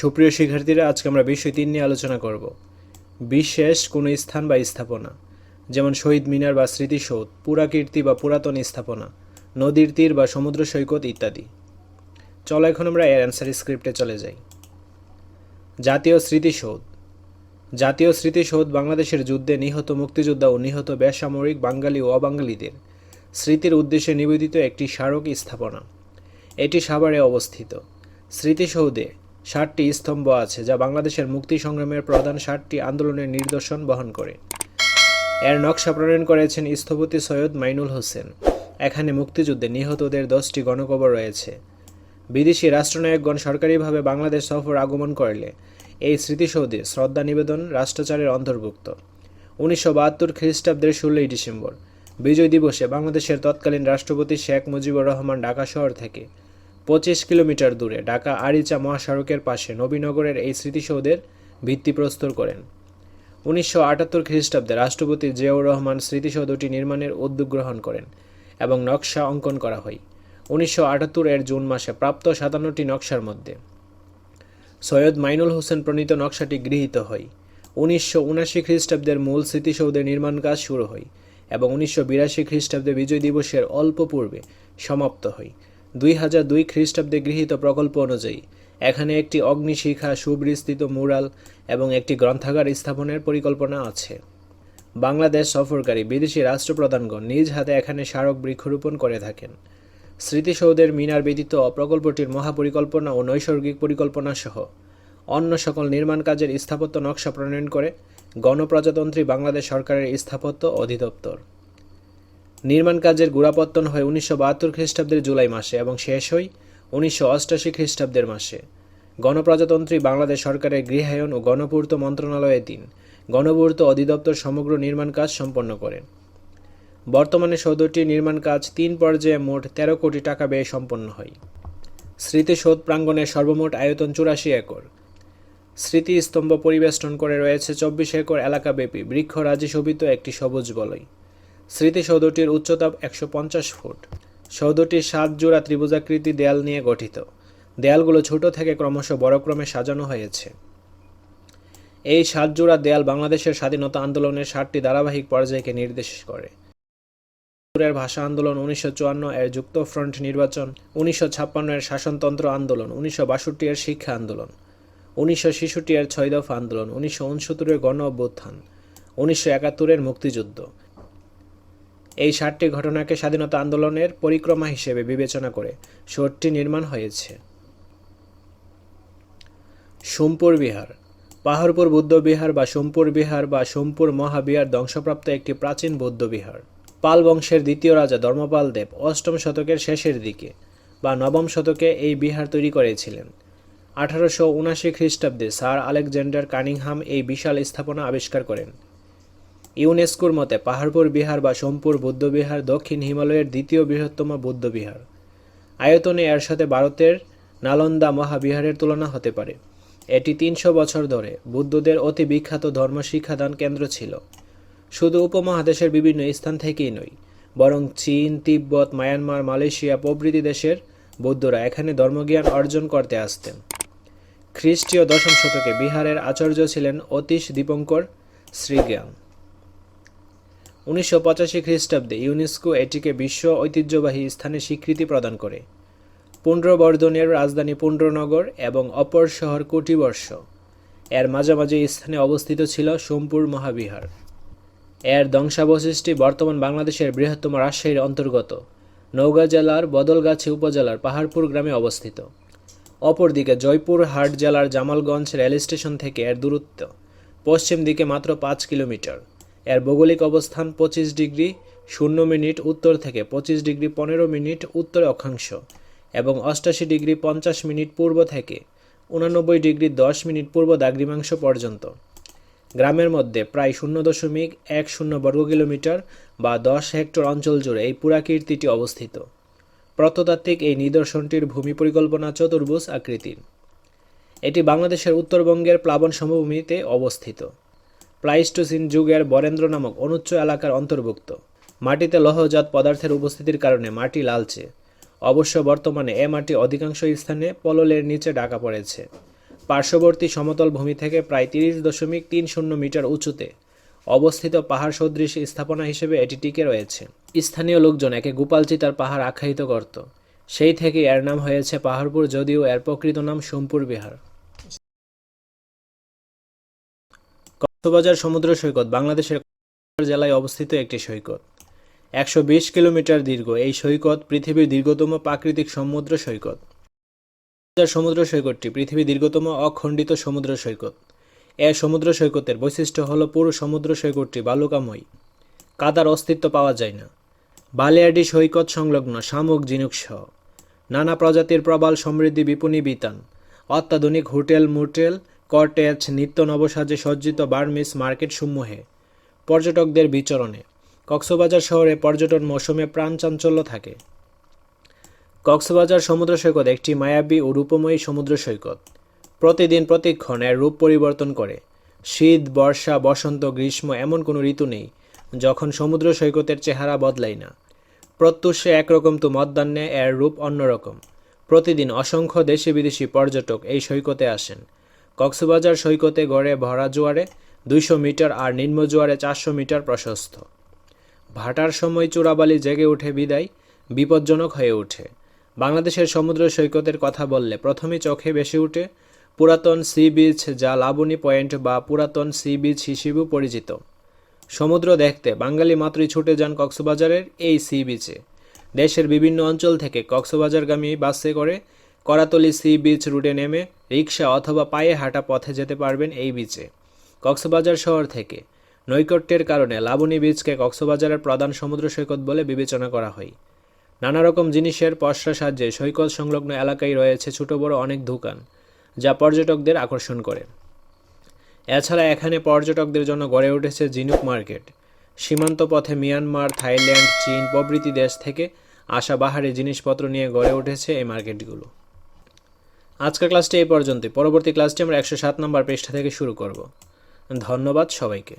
সুপ্রিয় শিক্ষার্থীরা, আজকে আমরা বিষয় তিন নিয়ে আলোচনা করব। বিশেষ কোনো স্থান বা স্থাপনা, যেমন শহীদ মিনার বা স্মৃতিসৌধ, পুরাকীর্তি বা পুরাতন স্থাপনা, নদীর তীর বা সমুদ্র সৈকত ইত্যাদি। চলো এখন আমরা এর অ্যান্সার স্ক্রিপ্টে চলে যাই। জাতীয় স্মৃতিসৌধ। জাতীয় স্মৃতিসৌধ বাংলাদেশের যুদ্ধে নিহত মুক্তিযোদ্ধা ও নিহত বেসামরিক বাঙালি ও অবাঙালিদের স্মৃতির উদ্দেশ্যে নিবেদিত একটি স্মারক স্থাপনা। এটি সাভারে অবস্থিত। স্মৃতিসৌধে ষাটটি স্তম্ভ আছে যা বাংলাদেশের মুক্তি সংগ্রামের প্রধান ষাটটি আন্দোলনের নিদর্শন বহন করে। এর নকশা প্রণয়ন করেছেন স্থপতি সৈয়দ মাইনুল হোসেন। এখানে মুক্তিযুদ্ধে নিহতদের দশটি গণকবর রয়েছে। বিদেশি রাষ্ট্রনায়কগণ সরকারিভাবে বাংলাদেশ সফর আগমন করলে এই স্মৃতিসৌধে শ্রদ্ধা নিবেদন রাষ্ট্রচারের অন্তর্ভুক্ত। উনিশশো বাহাত্তর খ্রিস্টাব্দের ষোলোই ডিসেম্বর, বিজয় দিবসে বাংলাদেশের তৎকালীন রাষ্ট্রপতি শেখ মুজিবুর রহমান ঢাকা শহর থেকে পঁচিশ কিলোমিটার দূরে ঢাকা আরিচা মহাসড়কের পাশে নবীনগরের এই স্মৃতিসৌধের ভিত্তিপ্রস্তর করেন। উনিশশো আটাত্তর খ্রিস্টাব্দে রাষ্ট্রপতি জিয়াউর রহমান স্মৃতিসৌধটি নির্মাণের উদ্যোগ গ্রহণ করেন এবং নকশা অঙ্কন করা হয়। উনিশশো আটাত্তর এর জুন মাসে প্রাপ্ত সাতান্নটি নকশার মধ্যে সৈয়দ মাইনুল হোসেন প্রণীত নকশাটি গৃহীত হয়। উনিশশো উনাশি খ্রিস্টাব্দের মূল স্মৃতিসৌধের নির্মাণ কাজ শুরু হয় এবং উনিশশো বিরাশি খ্রিস্টাব্দে বিজয় দিবসের অল্প পূর্বে সমাপ্ত হয়। দুই হাজার দুই খ্রিস্টাব্দে গৃহীত প্রকল্প অনুযায়ী, এখানে একটি অগ্নিশিখা, সুবিস্তৃত মুরাল এবং একটি গ্রন্থাগার স্থাপনের পরিকল্পনা আছে। বাংলাদেশ সফরকারী বিদেশি রাষ্ট্রপ্রধানগণ নিজ হাতে এখানে স্মারক বৃক্ষরোপণ করে থাকেন। স্মৃতিসৌধের মিনার ব্যতীত প্রকল্পটির মহাপরিকল্পনা ও নৈসর্গিক পরিকল্পনা সহ অন্য সকল নির্মাণ কাজের স্থাপত্য নকশা প্রণয়ন করে গণপ্রজাতন্ত্রী বাংলাদেশ সরকারের স্থাপত্য অধিদপ্তর। নির্মাণ কাজের গোড়াপত্তন হয় উনিশশো বাহাত্তর খ্রিস্টাব্দের জুলাই মাসে এবং শেষ হয় উনিশশো অষ্টাশি খ্রিস্টাব্দের মাসে। গণপ্রজাতন্ত্রী বাংলাদেশ সরকারের গৃহায়ন ও গণপূর্ত মন্ত্রণালয়ের দিন গণপূর্ত অধিদপ্তর সমগ্র নির্মাণ কাজ সম্পন্ন করেন। বর্তমানে সৌধটির নির্মাণ কাজ তিন পর্যায়ে মোট তেরো কোটি টাকা ব্যয়ে সম্পন্ন হয়। স্মৃতিসৌধ প্রাঙ্গণের সর্বমোট আয়তন চুরাশি একর। স্মৃতিস্তম্ভ পরিবেষ্টন করে রয়েছে চব্বিশ একর এলাকাব্যাপী বৃক্ষরাজি শোভিত একটি সবুজ বলয়। স্মৃতিসৌধটির উচ্চতা একশো পঞ্চাশ ফুট। সৌধটি সাত জোড়া ত্রিভুজাকৃতি দেয়াল নিয়ে গঠিত। দেয়ালগুলো ছোট থেকে ক্রমশ বড় ক্রমে সাজানো হয়েছে। এই সাত জোড়া দেয়াল বাংলাদেশের স্বাধীনতা আন্দোলনের ষাটটি ধারাবাহিক পর্যায়কে নির্দেশ করে। ভাষা আন্দোলন উনিশশো চুয়ান্ন এর যুক্ত ফ্রন্ট নির্বাচন, উনিশশো ছাপ্পান্ন এর শাসনতন্ত্র আন্দোলন, উনিশশো বাষট্টি এর শিক্ষা আন্দোলন, উনিশশো ছেষট্টি এর ছয় দফা আন্দোলন, উনিশশো উনসত্তরের গণ অভ্যুত্থান উনিশশো একাত্তরের মুক্তিযুদ্ধ এই ষাটটি ঘটনাকে স্বাধীনতা আন্দোলনের পরিক্রমা হিসেবে বিবেচনা করে শহরটি নির্মাণ হয়েছে। সোমপুর বিহার। পাহাড়পুর বৌদ্ধবিহার বা সোমপুর বিহার বা সোমপুর মহাবিহার ধ্বংসপ্রাপ্ত একটি প্রাচীন বৌদ্ধ বিহার। পাল বংশের দ্বিতীয় রাজা ধর্মপাল দেব অষ্টম শতকের শেষের দিকে বা নবম শতকে এই বিহার তৈরি করেছিলেন। আঠারোশো উনাশি খ্রিস্টাব্দে স্যার আলেকজান্ডার কানিংহাম এই বিশাল স্থাপনা আবিষ্কার করেন। ইউনেস্কোর মতে পাহাড়পুর বিহার বা সোমপুর বৌদ্ধবিহার দক্ষিণ হিমালয়ের দ্বিতীয় বৃহত্তম বৌদ্ধবিহার আয়তনে এর সাথে ভারতের নালন্দা মহাবিহারের তুলনা হতে পারে। এটি তিনশো বছর ধরে বুদ্ধদের অতি বিখ্যাত ধর্ম শিক্ষাদান কেন্দ্র ছিল। শুধু উপমহাদেশের বিভিন্ন স্থান থেকেই নয়, বরং চীন, তিব্বত, মায়ানমার, মালয়েশিয়া প্রভৃতি দেশের বৌদ্ধরা এখানে ধর্মজ্ঞান অর্জন করতে আসতেন। খ্রিস্টীয় দশম শতকে বিহারের আচার্য ছিলেন অতীশ দীপঙ্কর শ্রীজ্ঞান। উনিশশো পঁচাশি খ্রিস্টাব্দে ইউনেস্কো এটিকে বিশ্ব ঐতিহ্যবাহী স্থানে স্বীকৃতি প্রদান করে। পুণ্ড্রবর্ধনের রাজধানী পুণ্ড্রনগর এবং অপর শহর কোটিবর্ষ। এর মাঝামাঝি স্থানে অবস্থিত ছিল সোমপুর মহাবিহার। এর ধ্বংসাবশেষটি বর্তমান বাংলাদেশের বৃহত্তম রাজশাহীর অন্তর্গত। নওগাঁ জেলার বদলগাছি উপজেলার পাহাড়পুর গ্রামে অবস্থিত। অপরদিকে জয়পুর হাট জেলার জামালগঞ্জ রেল স্টেশন থেকে এর দূরত্ব। পশ্চিম দিকে মাত্র পাঁচ কিলোমিটার। এর ভৌগোলিক অবস্থান পঁচিশ ডিগ্রি শূন্য মিনিট উত্তর থেকে পঁচিশ ডিগ্রি পনেরো মিনিট উত্তর অক্ষাংশ এবং অষ্টাশি ডিগ্রি পঞ্চাশ মিনিট পূর্ব থেকে উনানব্বই ডিগ্রি দশ মিনিট পূর্ব দাগ্রিমাংশ পর্যন্ত। গ্রামের মধ্যে প্রায় শূন্য দশমিক এক শূন্য বর্গ কিলোমিটার বা দশ হেক্টর অঞ্চল জুড়ে এই পুরাকীর্তিটি অবস্থিত। প্রত্নতাত্ত্বিক এই নিদর্শনটির ভূমি পরিকল্পনা চতুর্ভুজ আকৃতির। এটি বাংলাদেশের উত্তরবঙ্গের প্লাবন সমভূমিতে অবস্থিত। প্লাইস্টোসিন যুগের বরেন্দ্র নামক অনুচ্চ এলাকার অন্তর্ভুক্ত। মাটিতে লৌহজাত পদার্থের উপস্থিতির কারণে মাটি লালচে। অবশ্য বর্তমানে এ মাটি অধিকাংশ স্থানে পললের নিচে ঢাকা পড়েছে। পার্শ্ববর্তী সমতল ভূমি থেকে প্রায় তিরিশ দশমিক তিন শূন্য মিটার উঁচুতে অবস্থিত পাহাড় সদৃশ স্থাপনা হিসেবে এটি টিকে রয়েছে। স্থানীয় লোকজন একে গোপালচিতার পাহাড় আখ্যায়িত করত। সেই থেকে এর নাম হয়েছে পাহাড়পুর, যদিও এর প্রকৃত নাম সোমপুর বিহার। কক্সবাজার সমুদ্র সৈকত বাংলাদেশের জেলায় অবস্থিত একটি সৈকত। একশো বিশ কিলোমিটার দীর্ঘ। এই সৈকত পৃথিবীর দীর্ঘতম প্রাকৃতিক সমুদ্র সৈকত। সমুদ্র সৈকতটি পৃথিবীর দীর্ঘতম অখণ্ডিত সমুদ্র সৈকত। এ সমুদ্র সৈকতের বৈশিষ্ট্য হল পুরো সমুদ্র সৈকতটি বালুকাময়। কাদার অস্তিত্ব পাওয়া যায় না। বালিয়াডি সৈকত সংলগ্ন শামুক ঝিনুক সহ। নানা প্রজাতির প্রবাল সমৃদ্ধি বিপণী বিতান। অত্যাধুনিক হোটেল, মোটেল কটেজ নিত্য নবসাজে সজ্জিত বার্মিস মার্কেট সমূহে পর্যটকদের বিচরণে। কক্সবাজার শহরে পর্যটন মৌসুমে প্রাণ চাঞ্চল্য থাকে। কক্সবাজার সমুদ্র সৈকত একটি মায়াবী ও রূপময়ী সমুদ্র সৈকত। প্রতিদিন প্রতিক্ষণ এর রূপ পরিবর্তন করে। শীত, বর্ষা, বসন্ত, গ্রীষ্ম এমন কোনো ঋতু নেই যখন সমুদ্র সৈকতের চেহারা বদলায় না। প্রত্যুষে একরকম তো মধ্যাহ্নে এর রূপ অন্যরকম। প্রতিদিন অসংখ্য দেশি বিদেশি পর্যটক এই সৈকতে আসেন। কক্সবাজার সৈকতে গড়ে ভরা জোয়ারে দুইশো মিটার আর নিম্ন জোয়ারে চারশো মিটার প্রশস্ত। ভাটার সময় চূড়াবালি জেগে উঠে বিদায়, বিপজ্জনক হয়ে ওঠে। বাংলাদেশের সমুদ্র সৈকতের কথা বললে প্রথমে চোখে বেশি ওঠে পুরাতন সি বিচ যা লাবণী পয়েন্ট বা পুরাতন সি বিচ হিসেবেও পরিচিত। সমুদ্র দেখতে বাঙালি মাত্রই ছুটে যান কক্সবাজারের এই সি বিচে। দেশের বিভিন্ন অঞ্চল থেকে কক্সবাজারগামী বাসে করে করাতলি সি বিচ রুটে নেমে রিক্সা অথবা পায়ে হাঁটা পথে যেতে পারবেন এই বিচে। কক্সবাজার শহর থেকে। নৈকট্যের কারণে লাবণী বিচকে কক্সবাজারের প্রধান সমুদ্র সৈকত বলে বিবেচনা করা হয়। নানা রকম জিনিসের পসরা সাহায্যে সৈকত সংলগ্ন এলাকায় রয়েছে ছোট বড় অনেক দোকান, যা পর্যটকদের আকর্ষণ করে। এছাড়া এখানে পর্যটকদের জন্য গড়ে উঠেছে জিনুক মার্কেট। সীমান্ত পথে মিয়ানমার, থাইল্যান্ড, চীন প্রভৃতি দেশ থেকে আসা বাহারি জিনিসপত্র নিয়ে গড়ে উঠেছে এই মার্কেটগুলো। আজকের ক্লাসটি এই পর্যন্তই। পরবর্তী ক্লাসটি আমরা একশো সাত নম্বর পৃষ্ঠা থেকে শুরু করব। ধন্যবাদ সবাইকে।